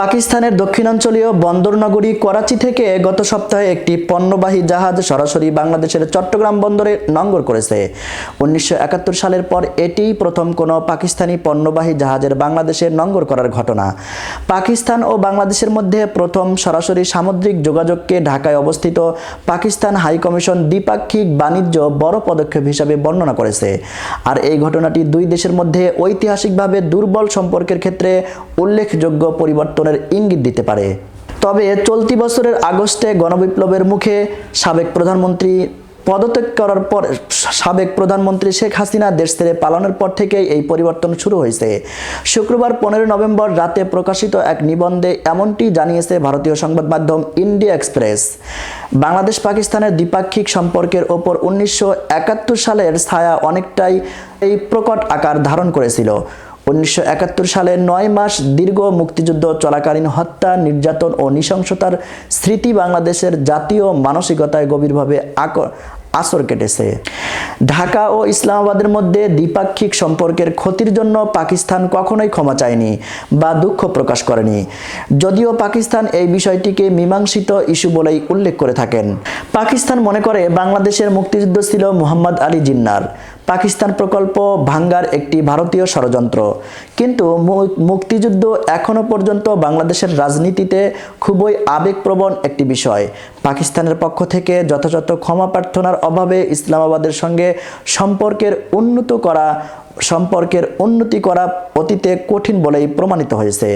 পাকিস্তানের দক্ষিণাঞ্চলীয় বন্দরনগরী করাচি থেকে গত সপ্তাহে একটি পণ্যবাহী জাহাজ সরাসরি বাংলাদেশের চট্টগ্রাম বন্দরে নঙ্গর করেছে। উনিশশো একাত্তর সালের পর এটিই প্রথম কোনো পাকিস্তানি পণ্যবাহী জাহাজের বাংলাদেশে নঙ্গর করার ঘটনা। পাকিস্তান ও বাংলাদেশের মধ্যে প্রথম সরাসরি সামুদ্রিক যোগাযোগকে ঢাকায় অবস্থিত পাকিস্তান হাই কমিশন দ্বিপাক্ষিক বাণিজ্য বড় পদক্ষেপ হিসাবে বর্ণনা করেছে। আর এই ঘটনাটি দুই দেশের মধ্যে ঐতিহাসিকভাবে দুর্বল সম্পর্কের ক্ষেত্রে উল্লেখযোগ্য পরিবর্তনের ইঙ্গিত দিতে পারে। তবে চলতি বছরের আগস্টে গণবিপ্লবের মুখে সাবেক প্রধানমন্ত্রী পদত্যাগ করার পর সাবেক প্রধানমন্ত্রী শেখ হাসিনা দেশ ছেড়ে পালানোর পর থেকেই এই পরিবর্তন শুরু হয়েছে। শুক্রবার পনেরো নভেম্বর রাতে প্রকাশিত এক নিবন্ধে এমনটি জানিয়েছে ভারতীয় সংবাদ মাধ্যম ইন্ডিয়া এক্সপ্রেস। বাংলাদেশ পাকিস্তানের দ্বিপাক্ষিক সম্পর্কের ওপর উনিশশো একাত্তর সালের ছায়া অনেকটাই এই প্রকট আকার ধারণ করেছিল। উনিশশো একাত্তর সালের নয় মাস দীর্ঘ মুক্তিযুদ্ধ, চলাকালীন হত্যা, নির্যাতন ও নৃশংসতার স্মৃতি বাংলাদেশের জাতীয় মানসিকতায় গভীরভাবে আসর কেটেছে। ঢাকা ও ইসলামাবাদের মধ্যে দ্বিপাক্ষিক সম্পর্কের ক্ষতির জন্য পাকিস্তান কখনোই ক্ষমা চায়নি বা দুঃখ প্রকাশ করেনি। যদিও পাকিস্তান এই বিষয়টিকে মীমাংসিত ইস্যু বলেই উল্লেখ করে থাকেন। পাকিস্তান মনে করে বাংলাদেশের মুক্তিযুদ্ধ ছিল মুহাম্মদ আলী জিন্নার। পাকিস্তান প্রকল্প ভাঙ্গার একটি ভারতীয় ষড়যন্ত্র। কিন্তু মুক্তিযুদ্ধ এখনও পর্যন্ত বাংলাদেশের রাজনীতিতে খুবই আবেগপ্রবণ একটি বিষয়। পাকিস্তানের পক্ষ থেকে যথাযথ ক্ষমা প্রার্থনার অভাবে ইসলামাবাদের সঙ্গে সম্পর্কের উন্নত করা, সম্পর্কের উন্নতি করা অতীতে কঠিন বলেই প্রমাণিত হয়েছে।